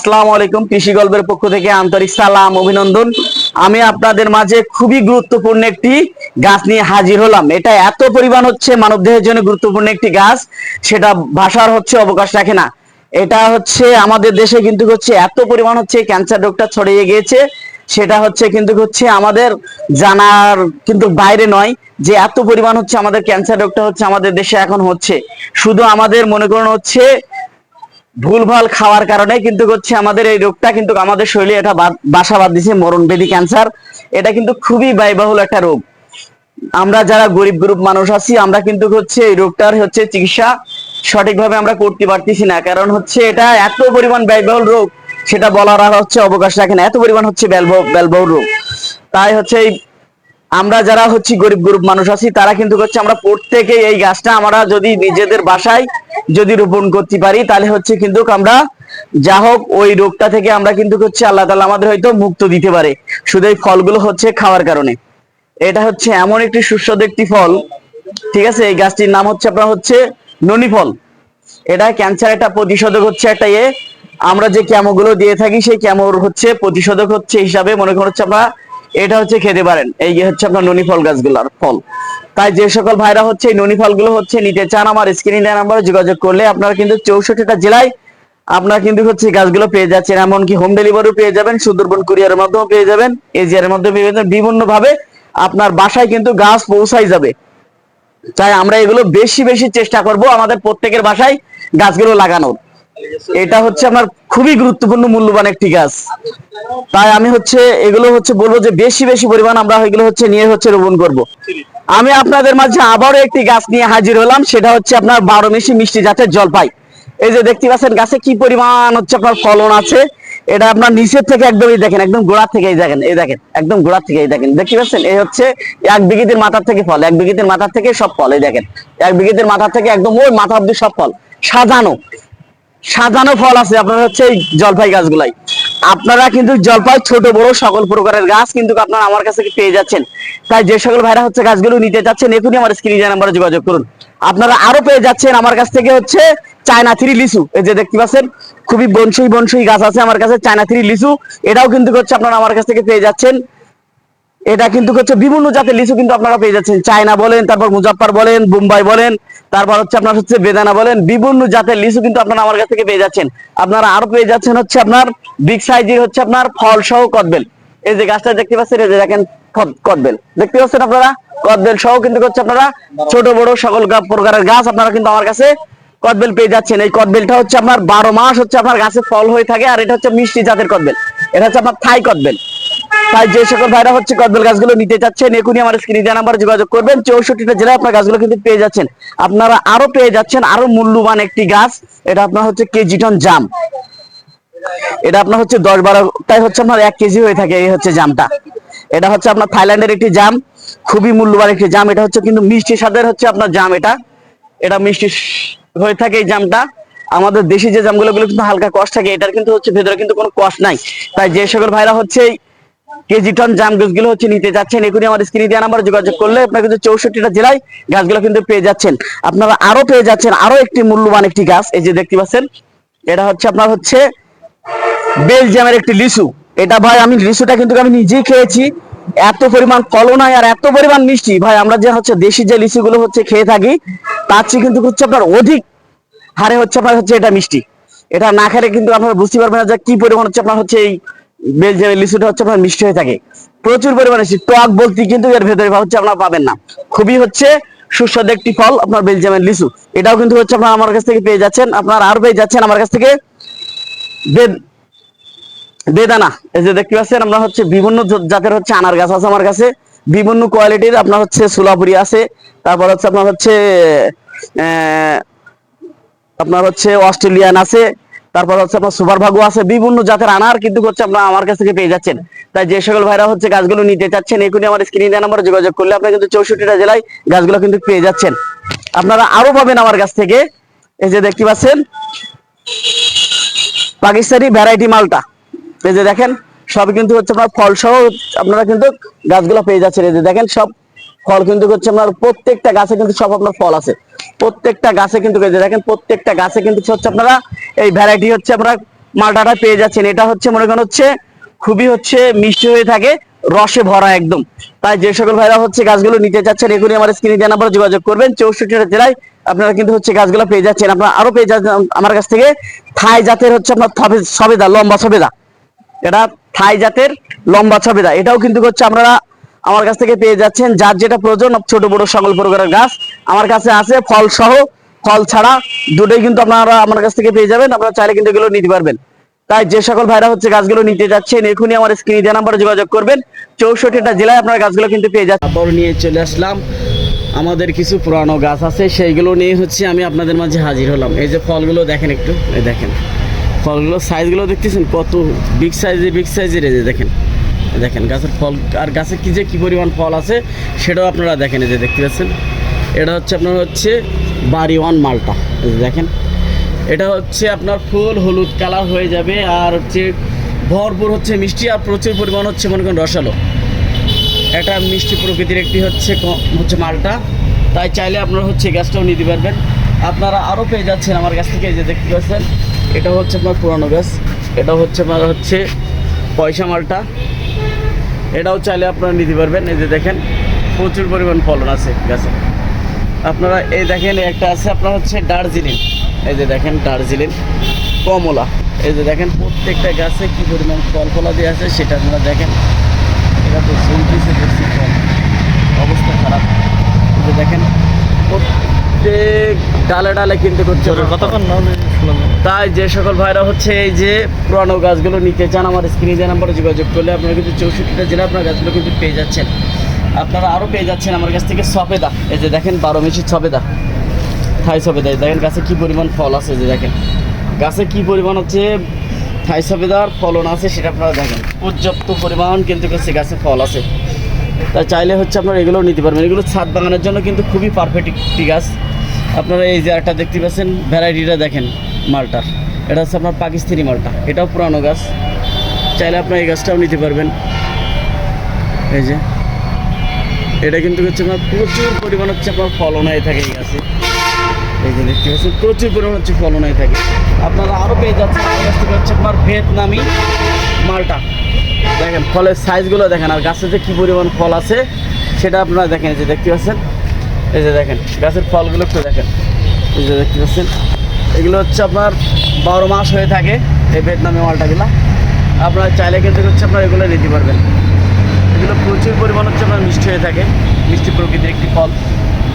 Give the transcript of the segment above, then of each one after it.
আসসালামু আলাইকুম, কৃষি গল্পের পক্ষ থেকে আন্তরিক সালাম, অভিনন্দন। আমি আপনাদের মাঝে খুবই গুরুত্বপূর্ণ একটি গাছ নিয়ে হাজির হলাম। এটা এত পরিমাণ হচ্ছে, মানবদেহের জন্য গুরুত্বপূর্ণ একটি গাছ, সেটা ভাষার হচ্ছে অবকাশ রাখে না। এটা হচ্ছে আমাদের দেশে কিন্তু হচ্ছে এত পরিমাণ হচ্ছে ক্যান্সার রোগটা ছড়িয়ে গিয়েছে, সেটা হচ্ছে কিন্তু হচ্ছে আমাদের জানার কিন্তু বাইরে নয় যে এত পরিমাণ হচ্ছে আমাদের ক্যান্সার রোগটা হচ্ছে আমাদের দেশে এখন হচ্ছে। শুধু আমাদের মনে করুন হচ্ছে ভুলভাল খাওয়ার কারণে কিন্তু হচ্ছে আমাদের এই রোগটা কিন্তু আমাদের শরীরে এটা বাসা বাঁধ দিছে মরণ বেদি ক্যান্সার এটা কিন্তু খুবই ব্যয়বহুল একটা রোগ। আমরা যারা গরিব গ্রুপ মানুষ আছি, আমরা কিন্তু হচ্ছে এই রোগটার হচ্ছে চিকিৎসা সঠিকভাবে আমরা করতে পারতেছি না। কারণ হচ্ছে এটা এত পরিমাণ ব্যয়বহুল রোগ, সেটা বলার আর হচ্ছে অবকাশ রাখে না। এত পরিমাণ হচ্ছে ব্যয়বহ- ব্যয়বহুল রোগ। তাই হচ্ছে এই আমরা যারা হচ্ছে গরিব গরিব মানুষ আছি, তারা কিন্তু হচ্ছে আমরা প্রত্যেকে এই গাছটা আমরা যদি নিজেদের বাসায় যদি রোপণ করতে পারি, তাহলে হচ্ছে কিন্তু আমরা যা হোক ওই রোগটা থেকে আমরা কিন্তু হচ্ছে আল্লাহ তাআলা আমাদের হয়তো মুক্ত দিতে পারে। শুধু এই ফলগুলো হচ্ছে খাওয়ার কারণে। এটা হচ্ছে এমন একটি সুস্বাদু একটি ফল, ঠিক আছে? এই গাছটির নাম হচ্ছে আপনার হচ্ছে ননি ফল এটা ক্যান্সার একটা প্রতিষেধক হচ্ছে একটা ইয়ে। আমরা যে ক্যামোগুলো দিয়ে থাকি, সেই ক্যামোর হচ্ছে প্রতিষেধক হচ্ছে হিসাবে মনে করুন হচ্ছে আপনারা এটা হচ্ছে খেতে পারেন। এই হচ্ছে আপনার ননি ফল গাছগুলোর ফল। তাই যে সকল ভাইরা হচ্ছে এই ননি ফলগুলো হচ্ছে নিতে চান, আমার স্ক্রিনে নাম্বারে যোগাযোগ করলে আপনারা কিন্তু চৌষট্টিটা জেলায় আপনারা কিন্তু হচ্ছে গাছগুলো পেয়ে যাচ্ছেন। এমনকি হোম ডেলিভারিও পেয়ে যাবেন, সুন্দরবন কুরিয়ারের মাধ্যমে পেয়ে যাবেন। এজিআর মাধ্যমে পেয়ে যাবেন। বিভিন্ন ভাবে আপনার বাসায় কিন্তু গাছ পৌঁছাই যাবে। তাই আমরা এগুলো বেশি বেশি চেষ্টা করব আমাদের প্রত্যেকের বাসায় গাছগুলো লাগানোর। এটা হচ্ছে আমার খুবই গুরুত্বপূর্ণ মূল্যবান একটি গাছ। তাই আমি হচ্ছে এগুলো হচ্ছে বলব যে বেশি বেশি পরিমাণ আমরা এগুলো হচ্ছে নিয়ে হচ্ছে রোপণ করব। আমি আপনাদের মাঝে আবারও একটি গাছ নিয়ে হাজির হলাম, সেটা হচ্ছে আপনার বারো মিশি মিষ্টি জাতের জলপাই। এই যে দেখতে পাচ্ছেন গাছে কি পরিমাণ হচ্ছে আপনার ফলন আছে, এটা আপনার নিচের থেকে একদমই দেখেন, একদম গোড়া থেকে এই দেখেন এই দেখেন, একদম গোড়া থেকে এই দেখেন। দেখতে পাচ্ছেন? এই হচ্ছে এক বিঘিতের মাথার থেকে ফল, এক বিঘিতের মাথার থেকে সব ফল, এই দেখেন। এক বিঘিতের মাথার থেকে একদম ওই মাথা অব্দি সব ফল, সাজানো। সাজানো ফল আছে, আপনার হচ্ছে এই জলপাই গাছগুলাই। আপনারা কিন্তু জলপাই, ছোট, বড় সকল প্রকারের গাছ কিন্তু আপনারা আমার কাছে পেয়ে যাচ্ছেন। তাই যে সকল ভাইরা হচ্ছে গাছগুলো নিতে চাচ্ছেন, এখনই আমার স্ক্রিনে নাম্বারে যোগাযোগ করুন। আপনারা আরও পেয়ে যাচ্ছেন আমার কাছ থেকে হচ্ছে চায়না থ্রি লিচু। এই যে দেখতে পাচ্ছেন, খুবই বনসই বনসই গাছ আছে আমার কাছে, চায়না থ্রি লিচু। এটাও কিন্তু হচ্ছে আপনারা আমার কাছ থেকে পেয়ে যাচ্ছেন। এটা কিন্তু হচ্ছে বিভিন্ন জাতের লিচু কিন্তু আপনারা পেয়ে যাচ্ছেন। চায়না বলেন, তারপর মুজাফফর বলেন, বোম্বাই বলেন, তারপর হচ্ছে আপনার হচ্ছে বেদানা বলেন, বিভিন্ন জাতের লিচু কিন্তু আপনারা আমার কাছ থেকে পেয়ে যাচ্ছেন। আপনারা আরও পেয়ে যাচ্ছেন হচ্ছে আপনার বিগ সাইজের হচ্ছে আপনার ফল সহ কদবেল। এই যে গাছটা দেখতে পাচ্ছেন, এই যে দেখেন কদবেল। দেখতে পাচ্ছেন আপনারা? কদবেল সহ কিন্তু হচ্ছে আপনারা ছোট, বড় সকল প্রকারের গাছ আপনারা কিন্তু আমার কাছে কদবেল পেয়ে যাচ্ছেন। এই কদবেলটা হচ্ছে আপনার বারো মাস হচ্ছে আপনার গাছে ফল হয়ে থাকে, আর এটা হচ্ছে মিষ্টি জাতের কদবেল। এটা হচ্ছে আপনার থাই কদবেল। তাই যে সকল ভাইরা হচ্ছে কদবেল গাছগুলো নিতে চাচ্ছেন, এখনই আমার স্ক্রিনে দেওয়া নাম্বারে যোগাযোগ করবেন। চৌষট্টিটা জেলায় আপনার গাছগুলো কিন্তু পেয়ে যাচ্ছেন। আপনারা আরও পেয়ে যাচ্ছেন আরও মূল্যবান একটি গাছ। এটা আপনার হচ্ছে কেজি টন জাম। এটা আপনার হচ্ছে দশ বারোটাই হচ্ছে আপনার এক কেজি হয়ে থাকে এই হচ্ছে জামটা। এটা হচ্ছে আপনার থাইল্যান্ডের একটি জাম। খুবই মূল্যবান একটি জাম। এটা হচ্ছে কিন্তু মিষ্টি স্বাদের হচ্ছে আপনার জাম এটা। এটা মিষ্টি হয়ে থাকে এই জামটা। আমাদের দেশি যে জামগুলো গুলো কিন্তু হালকা কষ্ট থাকে। এটার কিন্তু হচ্ছে ভেতরে কিন্তু কোনো কষ্ট নাই। তাই যে সকল ভাইরা হচ্ছে কেজি টন জাম গাছগুলো হচ্ছে নিতে যাচ্ছেন। এখনই আমার স্ক্রিনে দেওয়া নাম্বার যোগাযোগ করলে আপনারা কিন্তু চৌষট্টিটা জেলায় গাছগুলো কিন্তু পেয়ে যাচ্ছেন। আপনারা আরও পেয়ে যাচ্ছেন আরও একটি মূল্যবান একটি গাছ, এই যে দেখতে পাচ্ছেন, এটা হচ্ছে আপনার হচ্ছে বেলজিয়ামের একটি লিচু। এটা ভাই আমি লিচুটা কিন্তু আমি নিজেই খেয়েছি। এত পরিমাণ কলনায় আর এত পরিমাণ মিষ্টি। ভাই আমরা যে হচ্ছে দেশি যে লিচুগুলো হচ্ছে খেয়ে থাকি, তার চেয়ে কিন্তু হচ্ছে আপনার অধিক হারে হচ্ছে আপনার হচ্ছে এটা মিষ্টি। এটা না খেলে কিন্তু আপনারা বুঝতে পারবেন না যে কি পরিমাণ হচ্ছে আপনার হচ্ছে এই বেলজিয়ামের লিচুটা হচ্ছে আপনার মিষ্টি হয়ে থাকে। প্রচুর পরিমাণে। টক বলতে কিন্তু এর ভেতরে হচ্ছে আপনারা পাবেন না। খুবই হচ্ছে সুস্বাদু একটি ফল আপনার বেলজিয়ামের লিচু। এটাও কিন্তু হচ্ছে আপনার আমার কাছ থেকে পেয়ে যাচ্ছেন। আপনার আর পেয়ে যাচ্ছেন আমার কাছ থেকে বেদ- বেদানা। এই যে দেখতে পাচ্ছেন, আমরা হচ্ছে বিভিন্ন জাতের হচ্ছে আনার গাছ আছে আমার কাছে। বিভিন্ন কোয়ালিটির আপনার হচ্ছে সোলাপুরি আছে। তারপর হচ্ছে আপনার হচ্ছে আপনার হচ্ছে অস্ট্রেলিয়ান আছে। তারপর হচ্ছে আপনার সুপার ভাগু আছে, বিভিন্ন জাতের আনার কিন্তু হচ্ছে আপনার আমার কাছ থেকে পেয়ে যাচ্ছেন। তাই যে সকল ভাইরা হচ্ছে গাছগুলো নিতে চাচ্ছেন, এখনই আমার স্ক্রিনে দেওয়া নাম্বার যোগাযোগ করলে আপনারা কিন্তু চৌষট্টিটা জেলায় গাছগুলো কিন্তু পেয়ে যাচ্ছেন। আপনারা আরও পাবেন আমার কাছ থেকে, এই যে দেখতে পাচ্ছেন, পাকিস্তানি ভ্যারাইটি মালটা। এই যে দেখেন, সব কিন্তু হচ্ছে আপনার ফল সহ আপনারা কিন্তু গাছগুলো পেয়ে যাচ্ছেন। এই যে দেখেন, সব ফল কিন্তু হচ্ছে আপনার প্রত্যেকটা গাছে কিন্তু সব আপনার ফল আছে। প্রত্যেকটা গাছে কিন্তু দেখেন, প্রত্যেকটা গাছে কিন্তু হচ্ছে আপনারা এই ভ্যারাইটি হচ্ছে আপনারা মালটাটা পেয়ে যাচ্ছেন। এটা হচ্ছে মনে করেন হচ্ছে খুবই হচ্ছে মিষ্টি হয়ে থাকে, রসে ভরা একদম। তাই যে সকল ভাইরা হচ্ছে গাছগুলো নিতে চাচ্ছেন এগুলি আমার স্ক্রিনে দেওয়া নাম্বারে যোগাযোগ করবেন। চৌষট্টিটা জেলায় আপনারা কিন্তু হচ্ছে গাছগুলো পেয়ে যাচ্ছেন। আপনারা আরও পেয়ে যাচ্ছেন আমার কাছ থেকে থাই জাতের হচ্ছে আপনার সবেদা, লম্বা সবেদা। এটা থাই জাতের লম্বা সবেদা। এটাও কিন্তু হচ্ছে আপনারা আমার কাছ থেকে পেয়ে যাচ্ছেন যার যেটা প্রয়োজন, ছোট, বড় সকল প্রকারের গাছ। আমার কাছে আছে ফল সহ, ফল ছাড়া দুটোই কিন্তু আপনারা আমার কাছ থেকে পেয়ে যাবেন, আপনারা চাইলে কিন্তু এগুলো নিতে পারবেন। তাই যে সকল ভাইরা হচ্ছে গাছগুলো নিতে যাচ্ছেন, এখনই আমার স্ক্রিনে দেওয়া নাম্বারে যোগাযোগ করবেন। চৌষট্টিটা জেলায় আপনারা গাছগুলো কিন্তু পেয়ে যাচ্ছেন। আবার নিয়ে চলে আসলাম। আমাদের কিছু পুরানো গাছ আছে, সেইগুলো নিয়ে হচ্ছে আমি আপনাদের মাঝে হাজির হলাম। এই যে ফলগুলো দেখেন একটু, এই দেখেন। ফলগুলো সাইজগুলো দেখতেছেন? কত বিগ সাইজের বিগ সাইজের এই যে দেখেন। দেখেন, গাছের ফল, আর গাছে কী যে কী পরিমাণ ফল আছে, সেটাও আপনারা দেখেন, এই যে দেখতে পাচ্ছেন। এটা হচ্ছে আপনার হচ্ছে বাড়ি ওয়ান মালটা দেখেন। এটা হচ্ছে আপনার ফুল হলুদ কালার হয়ে যাবে, আর হচ্ছে ভরপুর হচ্ছে মিষ্টি, আর প্রচুর পরিমাণ হচ্ছে, মনে করেন, রসালো। এটা মিষ্টি প্রকৃতির একটি হচ্ছে হচ্ছে মালটা। তাই চাইলে আপনারা হচ্ছে গ্যাসটাও নিতে পারবেন। আপনারা আরও পেয়ে যাচ্ছেন আমার কাছ থেকে, এই যে দেখতে পাচ্ছেন। এটা হচ্ছে আপনার পুরানো গাছ। এটা হচ্ছে আপনার হচ্ছে পয়সা মালটা। এটাও চাইলে আপনারা নিতে পারবেন। এই যে দেখেন প্রচুর পরিমাণ ফলন আছে গাছে আপনারা এই দেখেন একটা আছে আপনার হচ্ছে দার্জিলিং। এই যে দেখেন দার্জিলিং কমলা। এই যে দেখেন প্রত্যেকটা গাছে কি পরিমাণ ফল ফলা দিয়ে আছে সেটা আপনারা দেখেন। এটা তো চলতেছে দেখছি ফল। অবস্থা খারাপ। এই যে দেখেন প্রত্যেক ডালে ডালে কিন্তু করছে কতক্ষণ না। তাই যে সকল ভাইরা হচ্ছে এই যে পুরানো গাছগুলো নিতে চান, আমার স্ক্রিনে যে নাম্বারে যোগাযোগ করলে আপনারা কিন্তু চৌষট্টিটা জেলা আপনার গাছগুলো কিন্তু পেয়ে যাচ্ছেন। আপনারা আরও পেয়ে যাচ্ছেন আমার কাছ থেকে সফেদা। এই যে দেখেন, বারো মিশি সফেদা। থাই এই দেখেন, গাছে কি পরিমাণ ফল আছে যে দেখেন। গাছে কি পরিমাণ হচ্ছে থাই সফেদার ফলন আছে সেটা আপনারা দেখেন। পর্যাপ্ত পরিমাণ কিন্তু হচ্ছে গাছে ফল আছে। তাই চাইলে হচ্ছে আপনারা এগুলোও নিতে পারবেন। এগুলো ছাদ বাগানের জন্য কিন্তু খুবই পারফেক্ট একটি গাছ। আপনারা এই যে একটা দেখতে পাচ্ছেন, ভ্যারাইটিটা দেখেন। মালটার। এটা হচ্ছে আপনার পাকিস্তানি মালটা। এটাও পুরানো গাছ। চাইলে আপনার এই গাছটাও নিতে পারবেন। এই যে। এটা কিন্তু হচ্ছে আপনার প্রচুর পরিমাণ হচ্ছে আপনার ফলন হয়ে থাকে এই গাছে। এই যে দেখতে পাচ্ছেন, প্রচুর পরিমাণ হচ্ছে ফলন হয়ে থাকে। আপনারা আরও পেয়ে যাচ্ছেন আমার গাছ থেকে হচ্ছে আপনার ভিয়েতনামি মালটা। দেখেন, ফলের সাইজগুলো দেখেন, আর গাছে যে কী পরিমাণ ফল আছে, সেটা আপনারা দেখেন, এই যে দেখতে পাচ্ছেন। এই যে দেখেন, গাছের ফলগুলো একটু দেখেন। এই যে দেখতে পাচ্ছেন। এগুলো হচ্ছে আপনার বারো মাস হয়ে থাকে এই ভিয়েতনামি মালটাগুলো। আপনারা চাইলে কিন্তু হচ্ছে আপনারা এগুলো নিতে পারবেন। এগুলো প্রচুর পরিমাণ হচ্ছে আপনার মিষ্টি হয়ে থাকে। মিষ্টি প্রকৃতির একটি ফল,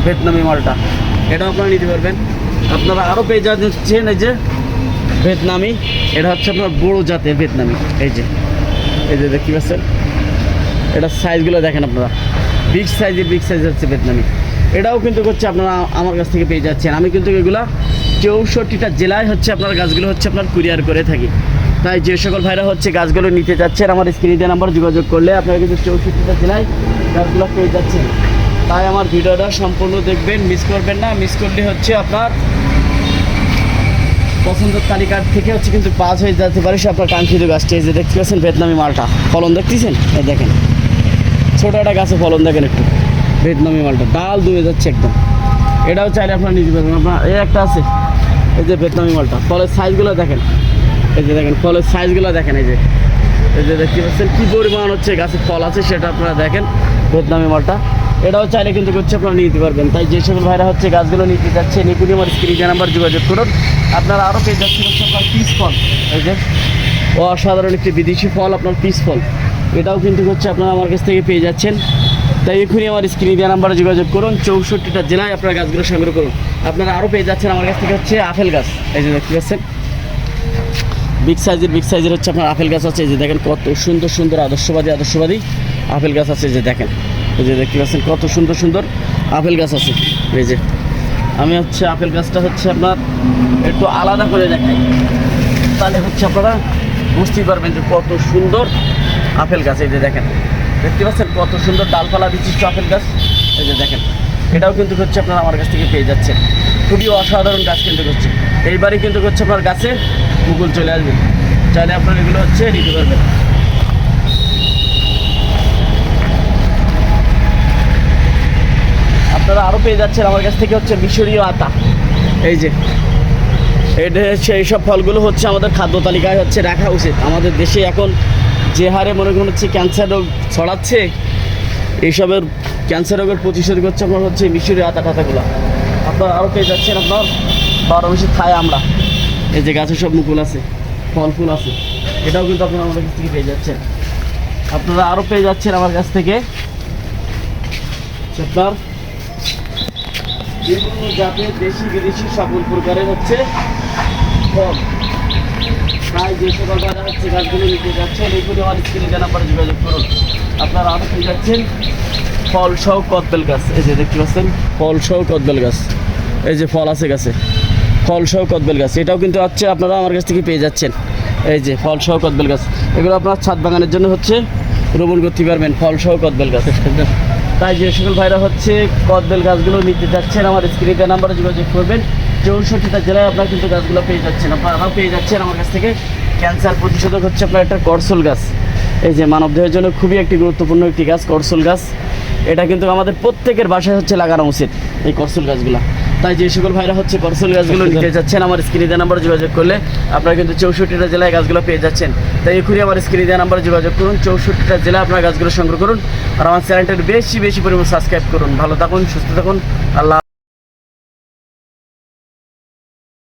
ভিয়েতনামি মালটা। এটাও আপনারা নিতে পারবেন। আপনারা আরও পেয়ে যাচ্ছেন এই যে ভিয়েতনামি। এটা হচ্ছে আপনার বড়ো জাতের ভিয়েতনামি। এই যে এই যে দেখতে পাচ্ছেন? এটা সাইজগুলো দেখেন আপনারা। বিগ সাইজের, বিগ সাইজ হচ্ছে ভিয়েতনামি। এটাও কিন্তু হচ্ছে আপনারা আমার কাছ থেকে পেয়ে যাচ্ছেন। আমি কিন্তু এগুলা চৌষট্টিটা জেলায় হচ্ছে আপনার গাছগুলো হচ্ছে আপনার কুরিয়ার করে থাকি। তাই যে সকল ভাইরা হচ্ছে গাছগুলো নিতে যাচ্ছেন আমার স্ক্রিনে নাম্বার যোগাযোগ করলে আপনারা কিন্তু চৌষট্টিটা জেলায় গাছগুলো পেয়ে যাচ্ছেন। তাই আমার ভিডিওটা সম্পূর্ণ দেখবেন মিস করবেন না। মিস করলে হচ্ছে আপনার পছন্দের তালিকার থেকে হচ্ছে কিন্তু পাস হয়ে যেতে পারে সে আপনার কাঙ্ক্ষিত গাছটি। এই যে দেখতে পাচ্ছেন ভিয়েতনামি মালটা। ফলন দেখতেছেন? এই দেখেন। ছোটো একটা গাছে ফলন দেখেন একটু। ভিয়েতনামি মালটা। ডাল দুয়ে যাচ্ছে একদম। এটাও চাইলে আপনার নিতে পারবেন। আপনার এই একটা আছে। এই যে ভিয়েতনামি মালটা ফলের সাইজগুলো দেখেন। এই যে দেখেন ফলের সাইজগুলো দেখেন, এই যে। এই যে দেখতে পাচ্ছেন কী পরিমাণ হচ্ছে গাছে ফল আছে সেটা আপনারা দেখেন ভিয়েতনামি মালটা। এটাও চাইলে কিন্তু হচ্ছে আপনারা নিতে পারবেন। তাই যে সকল ভাইরা হচ্ছে গাছগুলো নিতে যাচ্ছে নিপুণি আমার স্ক্রিনে নাম্বার যোগাযোগ করুন। আপনারা আরও পেয়ে যাচ্ছেন হচ্ছে আপনার পিস ফল এই যে, অসাধারণ একটি বিদেশি ফল, আপনার পিস ফল এটাও কিন্তু হচ্ছে আপনারা আমার কাছ থেকে পেয়ে যাচ্ছেন। তাই এখনই আমার স্ক্রিনে নাম্বারে যোগাযোগ করুন, চৌষট্টিটা জেলায় আপনারা গাছগুলো সংগ্রহ করুন। আপনারা আরও পেয়ে যাচ্ছেন আমার কাছ থেকে হচ্ছে আপেল গাছ। এই যে দেখতে পাচ্ছেন। বিগ সাইজের বিগ সাইজের হচ্ছে আপনার আপেল গাছ আছে। এই যে দেখেন কত সুন্দর সুন্দর আদর্শবাদী আদর্শবাদী আপেল গাছ আছে। যে দেখেন। এই যে দেখতে পাচ্ছেন কত সুন্দর সুন্দর আপেল গাছ আছে। এই যে আমি হচ্ছে আপেল গাছটা হচ্ছে আপনার একটু আলাদা করে দেখাই। তাহলে হচ্ছে আপনারা বুঝতেই পারবেন যে কত সুন্দর আপেল গাছ। এই যে দেখেন। দেখতে পাচ্ছেন কত সুন্দর ডালপালা বিশিষ্ট আপেল গাছ। এই যে দেখেন। এটাও কিন্তু হচ্ছে আপনারা আমার কাছ থেকে পেয়ে যাচ্ছেন। খুবই অসাধারণ গাছ কিন্তু হচ্ছে। এইবারই কিন্তু হচ্ছে আপনার গাছে মুকুল চলে আসবে। চাইলে আপনার এগুলো হচ্ছে নিতে পারবেন। আপনারা আরও পেয়ে যাচ্ছেন আমার কাছ থেকে হচ্ছে মিশরীয় আতা। এই যে, এটা হচ্ছে এইসব ফলগুলো হচ্ছে আমাদের খাদ্য তালিকায় হচ্ছে রাখা উচিত। আমাদের দেশে এখন যে হারে মনে করুন হচ্ছে ক্যান্সার রোগ ছড়াচ্ছে, এইসবের ক্যান্সার রোগের প্রতিষেধক হচ্ছে আপনার হচ্ছে মিশরি আতা টাতাগুলো। আপনার আরও পেয়ে যাচ্ছেন আপনার বারো মাসে খায় আমরা। এই যে গাছে সব মুকুল আছে ফল ফুল আছে, এটাও কিন্তু আপনারা আমাদের কাছ থেকে পেয়ে যাচ্ছেন। আপনারা আরও পেয়ে যাচ্ছেন আমার কাছ থেকে। হচ্ছে আপনার বিভিন্ন জাতের দেশি বিদেশি সকল প্রকারের হচ্ছে ফল। প্রায় যে সকল হচ্ছে গাছগুলো নিতে যাচ্ছেন এইগুলি আমার স্ক্রিনে নাম্বারে যোগাযোগ করুন। আপনারা আরও পেয়ে যাচ্ছেন। ফল সহ কদবেল গাছ। এই যে দেখতে পাচ্ছেন? ফল সহ কদবেল গাছ। এই যে ফল আছে গাছে। ফল সহ কদবেল গাছ। এটাও কিন্তু হচ্ছে আপনারা আমার কাছ থেকে পেয়ে যাচ্ছেন। এই যে ফল সহ কদবেল গাছ। এগুলো আপনার ছাদ বাগানের জন্য হচ্ছে রোপণ করতে পারবেন, ফল সহ কদবেল গাছ। তাই যে সকল ভাইরা হচ্ছে কদবেল গাছগুলো নিতে যাচ্ছেন, আমার স্ক্রিনে নাম্বারে যোগাযোগ করবেন। চৌষট্টিটা জেলায় আপনারা কিন্তু গাছগুলো পেয়ে যাচ্ছেন। আপনারাও পেয়ে যাচ্ছেন আমার কাছ থেকে। ক্যান্সার প্রতিষেধক হচ্ছে আপনার একটা করসল গাছ। এই যে মানবদেহের জন্য খুবই একটি গুরুত্বপূর্ণ একটি গাছ, করসল গাছ। এটা কিন্তু আমাদের প্রত্যেকের বাসায় হচ্ছে লাগানো উচিত এই করসুল গাছগুলো। তাই যে সকল ভাইরা হচ্ছে করসুল গাছগুলো নিতে যাচ্ছেন আমার স্ক্রিনে দেওয়া নাম্বার যোগাযোগ করলে আপনারা কিন্তু চৌষট্টিটা জেলায় গাছগুলো পেয়ে যাচ্ছেন। তাই এখনই আমার স্ক্রিনে দেওয়া নাম্বার যোগাযোগ করুন চৌষট্টিটা জেলায় আপনার গাছগুলো সংগ্রহ করুন। আর আমার চ্যানেলটার বেশি বেশি পরিমাণ সাবস্ক্রাইব করুন। ভালো থাকুন সুস্থ থাকুন আল্লাহ